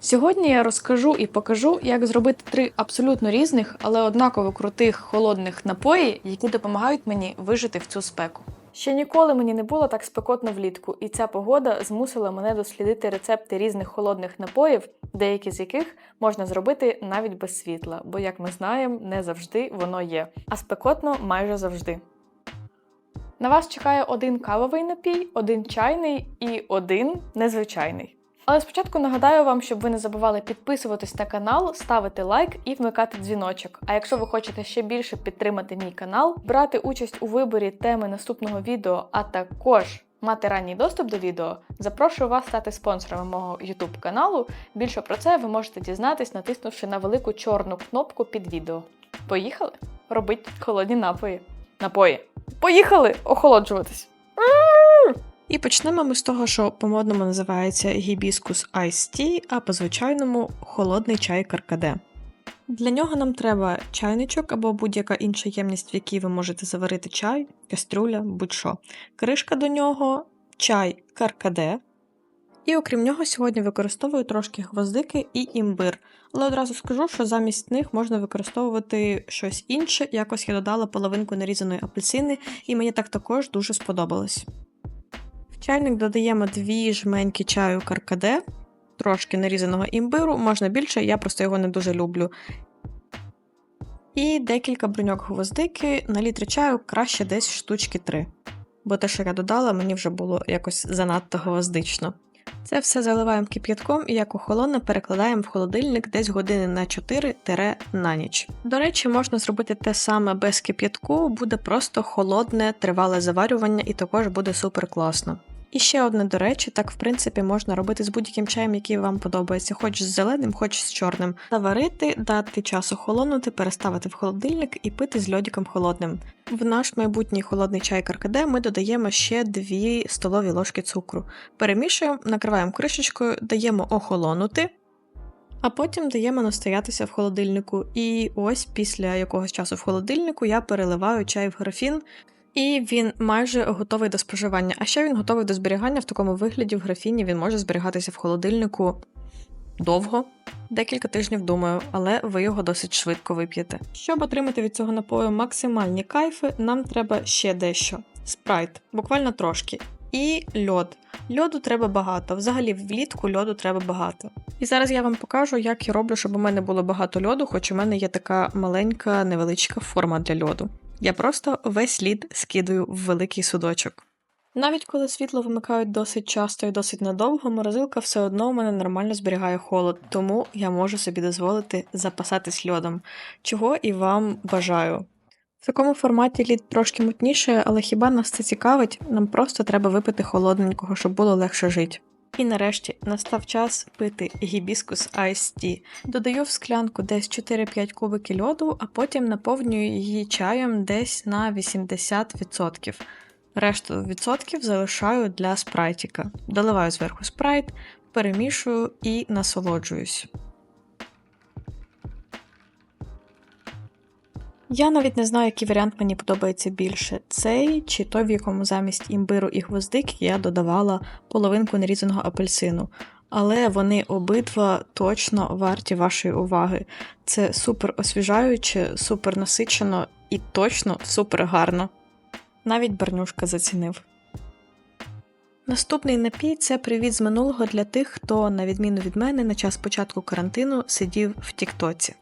Сьогодні я розкажу і покажу, як зробити три абсолютно різних, але однаково крутих холодних напої, які допомагають мені вижити в цю спеку. Ще ніколи мені не було так спекотно влітку, і ця погода змусила мене дослідити рецепти різних холодних напоїв, деякі з яких можна зробити навіть без світла, бо, як ми знаємо, не завжди воно є, а спекотно майже завжди. На вас чекає один кавовий напій, один чайний і один незвичайний. Але спочатку нагадаю вам, щоб ви не забували підписуватись на канал, ставити лайк і вмикати дзвіночок. А якщо ви хочете ще більше підтримати мій канал, брати участь у виборі теми наступного відео, а також мати ранній доступ до відео, запрошую вас стати спонсором мого YouTube каналу. Більше про це ви можете дізнатись, натиснувши на велику чорну кнопку під відео. Поїхали? Робить холодні напої. Напої. Поїхали охолоджуватись! І почнемо ми з того, що по-модному називається Hibiscus Ice Tea, а по-звичайному холодний чай каркаде. Для нього нам треба чайничок або будь-яка інша ємність, в якій ви можете заварити чай, кастрюля, будь-що. Кришка до нього, чай каркаде. І окрім нього, сьогодні використовую трошки гвоздики і імбир. Але одразу скажу, що замість них можна використовувати щось інше. Якось я додала половинку нарізаної апельсини, і мені так також дуже сподобалось. Чайник додаємо дві жменьки чаю каркаде, трошки нарізаного імбиру, можна більше, я просто його не дуже люблю. І декілька бруньок гвоздики на літр чаю краще десь штучки 3. Бо те, що я додала, мені вже було якось занадто гвоздично. Це все заливаємо кип'ятком і як охолоне перекладаємо в холодильник десь години на 4 на ніч. До речі, можна зробити те саме без кип'ятку, буде просто холодне, тривале заварювання і також буде супер класно. І ще одне, до речі, так в принципі можна робити з будь-яким чаєм, який вам подобається, хоч з зеленим, хоч з чорним. Заварити, дати час охолонути, переставити в холодильник і пити з льодиком холодним. В наш майбутній холодний чай каркаде ми додаємо ще 2 столові ложки цукру. Перемішуємо, накриваємо кришечкою, даємо охолонути. А потім даємо настоятися в холодильнику. І ось після якогось часу в холодильнику я переливаю чай в графін, і він майже готовий до споживання. А ще він готовий до зберігання в такому вигляді в графіні він може зберігатися в холодильнику довго, декілька тижнів, думаю, але ви його досить швидко вип'єте. Щоб отримати від цього напою максимальні кайфи, нам треба ще дещо: спрайт, буквально трошки. І льод. Льоду треба багато. Взагалі, влітку льоду треба багато. І зараз я вам покажу, як я роблю, щоб у мене було багато льоду, хоч у мене є така маленька невеличка форма для льоду. Я просто весь лід скидаю в великий судочок. Навіть коли світло вимикають досить часто і досить надовго, морозилка все одно у мене нормально зберігає холод, тому я можу собі дозволити запасатись льодом, чого і вам бажаю. В такому форматі лід трошки мутніше, але хіба нас це цікавить? Нам просто треба випити холодненького, щоб було легше жити. І нарешті настав час пити гібіскус Ice Tea. Додаю в склянку десь 4-5 кубиків льоду, а потім наповнюю її чаєм десь на 80%. Решту відсотків залишаю для спрайтіка. Доливаю зверху спрайт, перемішую і насолоджуюсь. Я навіть не знаю, який варіант мені подобається більше: цей чи той, в якому замість імбиру і гвоздик я додавала половинку нарізаного апельсину. Але вони обидва точно варті вашої уваги. Це супер освіжаюче, супер насичено і точно супер гарно. Навіть Барнюшка зацінив. Наступний напій це привіт з минулого для тих, хто, на відміну від мене, на час початку карантину сидів в Тіктоці.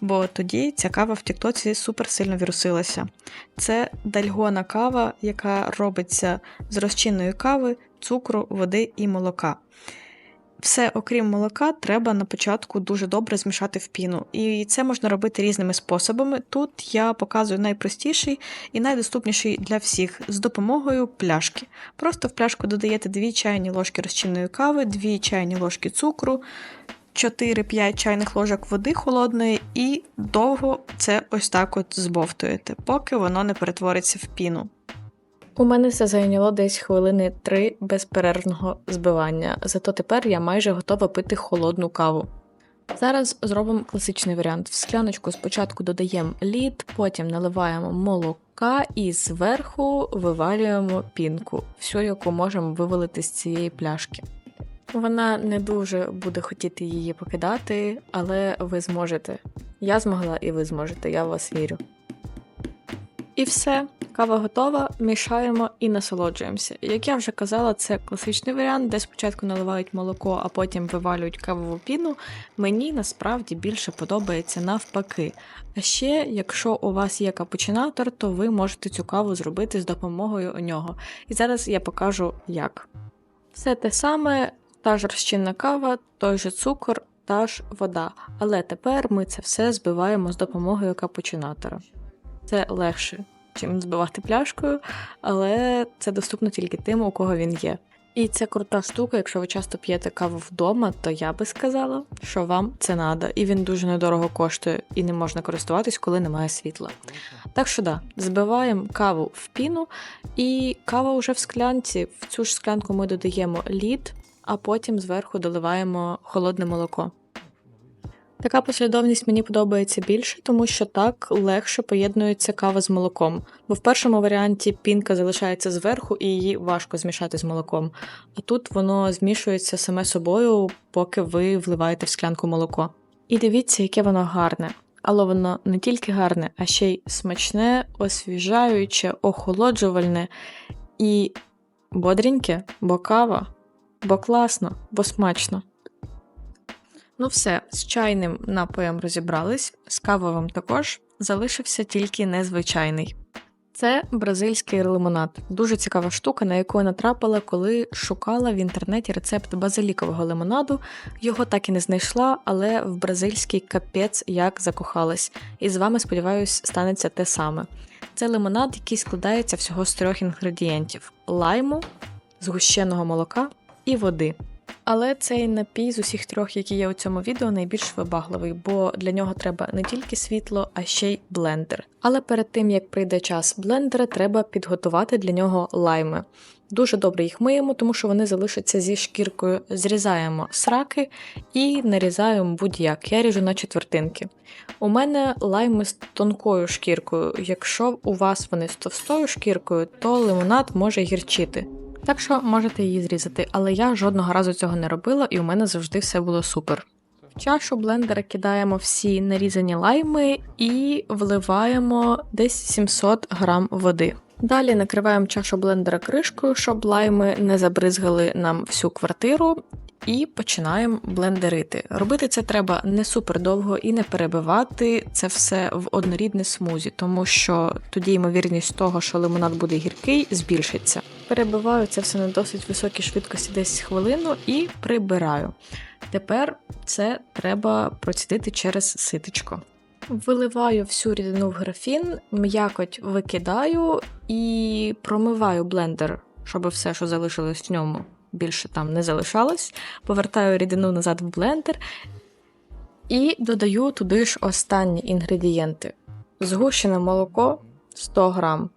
Бо тоді ця кава в Тіктоці супер сильно вірусилася. Це дальгона кава, яка робиться з розчинної кави, цукру, води і молока. Все, окрім молока, треба на початку дуже добре змішати в піну. І це можна робити різними способами. Тут я показую найпростіший і найдоступніший для всіх з допомогою пляшки. Просто в пляшку додаєте 2 чайні ложки розчинної кави, 2 чайні ложки цукру, 4-5 чайних ложок води холодної, і довго це ось так от збовтуєте, поки воно не перетвориться в піну. У мене це зайняло десь хвилини три безперервного збивання, зато тепер я майже готова пити холодну каву. Зараз зробимо класичний варіант. В скляночку спочатку додаємо лід, потім наливаємо молока і зверху вивалюємо пінку, всю, яку можемо вивалити з цієї пляшки. Вона не дуже буде хотіти її покидати, але ви зможете. Я змогла і ви зможете, я в вас вірю. І все, кава готова, мішаємо і насолоджуємося. Як я вже казала, це класичний варіант, де спочатку наливають молоко, а потім вивалюють кавову піну. Мені насправді більше подобається навпаки. А ще, якщо у вас є капучинатор, то ви можете цю каву зробити з допомогою у нього. І зараз я покажу як. Все те саме, та ж розчинна кава, той же цукор, та ж вода. Але тепер ми це все збиваємо з допомогою капучинатора. Це легше, чим збивати пляшкою, але це доступно тільки тим, у кого він є. І це крута штука, якщо ви часто п'єте каву вдома, то я би сказала, що вам це надо, і він дуже недорого коштує, і не можна користуватись, коли немає світла. Так що да, збиваємо каву в піну, і кава вже в склянці. В цю ж склянку ми додаємо лід, а потім зверху доливаємо холодне молоко. Така послідовність мені подобається більше, тому що так легше поєднується кава з молоком. Бо в першому варіанті пінка залишається зверху і її важко змішати з молоком. А тут воно змішується саме собою, поки ви вливаєте в склянку молоко. І дивіться, яке воно гарне. Але воно не тільки гарне, а ще й смачне, освіжаюче, охолоджувальне і бодреньке, бо кава, бо класно, бо смачно. Ну все, з чайним напоєм розібрались, з кавовим також залишився тільки незвичайний. Це бразильський лимонад. Дуже цікава штука, на яку я натрапила, коли шукала в інтернеті рецепт базилікового лимонаду. Його так і не знайшла, але в бразильський капець як закохалась. І з вами, сподіваюсь, станеться те саме. Це лимонад, який складається всього з трьох інгредієнтів: лайму, згущеного молока і води. Але цей напій з усіх трьох, які є у цьому відео, найбільш вибагливий, бо для нього треба не тільки світло, а ще й блендер. Але перед тим як прийде час блендера, треба підготувати для нього лайми. Дуже добре їх миємо, тому що вони залишаться зі шкіркою. Зрізаємо сраки і нарізаємо будь-як. Я ріжу на четвертинки. У мене лайми з тонкою шкіркою. Якщо у вас вони з товстою шкіркою, то лимонад може гірчити. Так що можете її зрізати, але я жодного разу цього не робила, і у мене завжди все було супер. В чашу блендера кидаємо всі нарізані лайми і вливаємо десь 700 грам води. Далі накриваємо чашу блендера кришкою, щоб лайми не забризгали нам всю квартиру. І починаємо блендерити. Робити це треба не супер довго і не перебивати це все в однорідне смузі, тому що тоді ймовірність того, що лимонад буде гіркий, збільшиться. Перебиваю це все на досить високій швидкості, десь хвилину, і прибираю. Тепер це треба процідити через ситечко. Виливаю всю рідину в графін, м'якоть викидаю і промиваю блендер, щоб все, що залишилось в ньому, більше там не залишалось. Повертаю рідину назад в блендер і додаю туди ж останні інгредієнти: згущене молоко 100 грам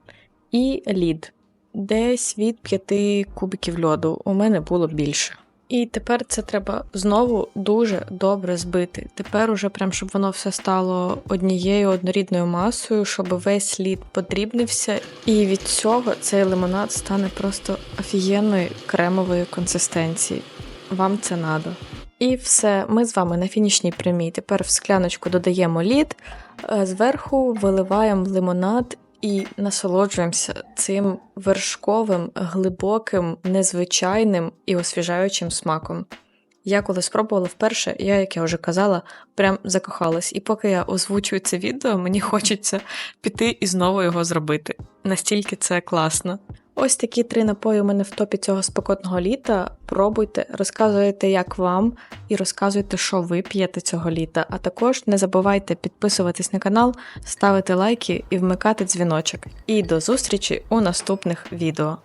і лід. Десь від 5 кубиків льоду. У мене було більше. І тепер це треба знову дуже добре збити. Тепер уже прям щоб воно все стало однією однорідною масою, щоб весь лід подрібнився, і від цього цей лимонад стане просто офігенної кремової консистенції. Вам це надо. І все, ми з вами на фінішній прямій. Тепер в скляночку додаємо лід, е, зверху виливаємо лимонад і насолоджуємося цим вершковим, глибоким, незвичайним і освіжаючим смаком. Я коли спробувала вперше, я, як я вже казала, прям закохалась. І поки я озвучую це відео, мені хочеться піти і знову його зробити. Настільки це класно. Ось такі три напої у мене в топі цього спекотного літа. Пробуйте, розказуйте, як вам, і розказуйте, що ви п'єте цього літа. А також не забувайте підписуватись на канал, ставити лайки і вмикати дзвіночок. І до зустрічі у наступних відео.